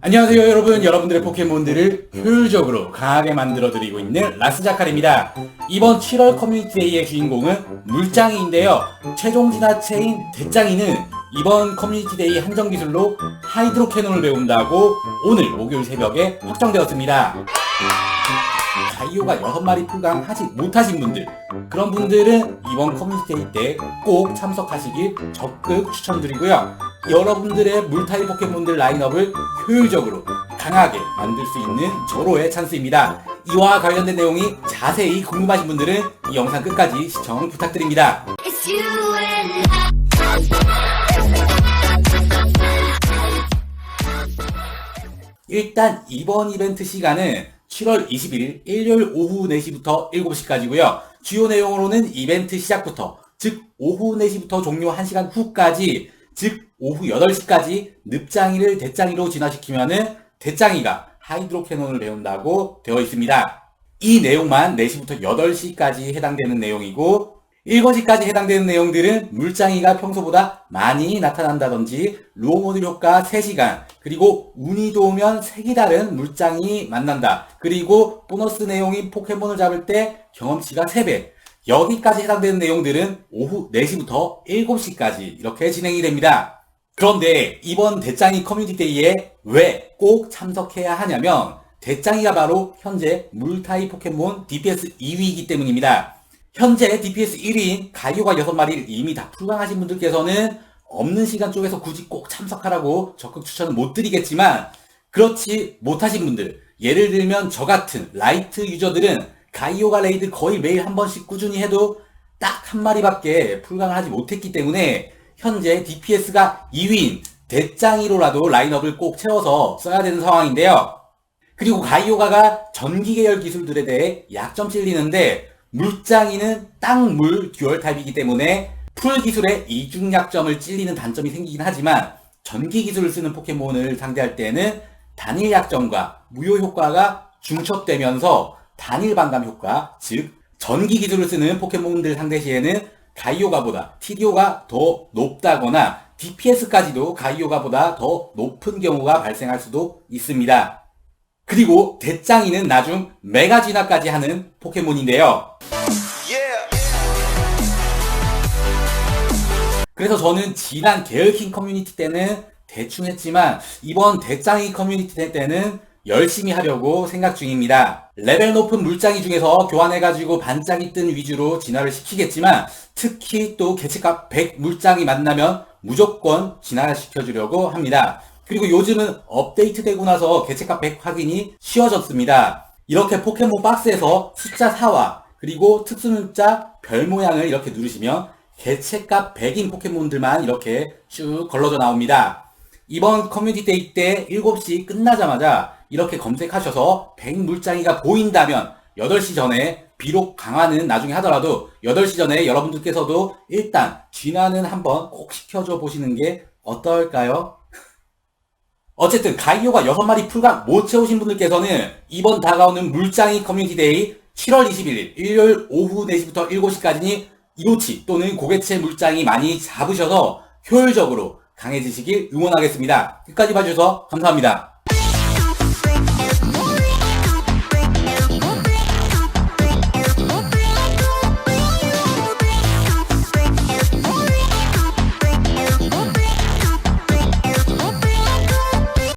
안녕하세요 여러분. 여러분들의 포켓몬들을 효율적으로 강하게 만들어 드리고 있는 라스자칼입니다. 이번 7월 커뮤니티데이의 주인공은 물장이인데요. 최종 진화체인 대장이는 이번 커뮤니티데이 한정 기술로 하이드로 캐논을 배운다고 오늘 목요일 새벽에 확정되었습니다 가이오가 6마리 풀강하지 못하신 분들 그런 분들은 이번 커뮤니티데이 때꼭 참석하시길 적극 추천드리고요. 여러분들의 물타입 포켓몬들 라인업을 효율적으로 강하게 만들 수 있는 절호의 찬스입니다. 이와 관련된 내용이 자세히 궁금하신 분들은 이 영상 끝까지 시청 부탁드립니다. 일단 이번 이벤트 시간은 7월 21일 일요일 오후 4시부터 7시까지고요. 주요 내용으로는 이벤트 시작부터 즉 오후 4시부터 종료 1시간 후까지 즉 오후 8시까지 늪장이를 대장이로 진화시키면은 대장이가 하이드로 캐논을 배운다고 되어 있습니다. 이 내용만 4시부터 8시까지 해당되는 내용이고 7시까지 해당되는 내용들은 물장이가 평소보다 많이 나타난다든지 루어모듈 효과 3시간 그리고 운이 좋으면 색이 다른 물장이 만난다 그리고 보너스 내용인 포켓몬을 잡을 때 경험치가 3배. 여기까지 해당되는 내용들은 오후 4시부터 7시까지 이렇게 진행이 됩니다. 그런데 이번 대장이 커뮤니티 데이에 왜 꼭 참석해야 하냐면 대장이가 바로 현재 물타입 포켓몬 DPS 2위이기 때문입니다 현재 DPS 1위인 가이오가 6마리를 이미 다 풀강하신 분들께서는 없는 시간 쪽에서 굳이 꼭 참석하라고 적극 추천은 못 드리겠지만 그렇지 못하신 분들 예를 들면 저 같은 라이트 유저들은 가이오가 레이드 거의 매일 한 번씩 꾸준히 해도 딱 한 마리밖에 풀강을 하지 못했기 때문에 현재 DPS가 2위인 대짱이로라도 라인업을 꼭 채워서 써야 되는 상황인데요. 그리고 가이오가가 전기 계열 기술들에 대해 약점 찔리는데 물장이는 땅물 듀얼 타입이기 때문에 풀 기술의 이중 약점을 찔리는 단점이 생기긴 하지만 전기 기술을 쓰는 포켓몬을 상대할 때는 단일 약점과 무효 효과가 중첩되면서 단일 반감 효과, 즉 전기 기술을 쓰는 포켓몬들 상대 시에는 가이오가보다 TDO가 더 높다거나 DPS까지도 가이오가보다 더 높은 경우가 발생할 수도 있습니다. 그리고 대짱이는 나중 메가 진화까지 하는 포켓몬인데요. 그래서 저는 지난 계열킹 커뮤니티 때는 대충 했지만 이번 대짱이 커뮤니티 때는 열심히 하려고 생각 중입니다. 레벨 높은 물장이 중에서 교환해가지고 반짝이 뜬 위주로 진화를 시키겠지만 특히 또 개체값 100 물장이 만나면 무조건 진화를 시켜주려고 합니다. 그리고 요즘은 업데이트되고 나서 개체값 100 확인이 쉬워졌습니다. 이렇게 포켓몬 박스에서 숫자 4와 그리고 특수 문자 별 모양을 이렇게 누르시면 개체값 100인 포켓몬들만 이렇게 쭉 걸러져 나옵니다. 이번 커뮤니티 데이 때 7시 끝나자마자 이렇게 검색하셔서 100물장이가 보인다면 8시 전에 비록 강화는 나중에 하더라도 8시 전에 여러분들께서도 일단 진화는 한번 꼭 시켜줘 보시는 게 어떨까요? 어쨌든 가이오가 6마리 풀강 못 채우신 분들께서는 이번 다가오는 물장이 커뮤니티 데이 7월 21일 일요일 오후 4시부터 7시까지니 이로치 또는 고개체 물장이 많이 잡으셔서 효율적으로 강해지시길 응원하겠습니다. 끝까지 봐주셔서 감사합니다.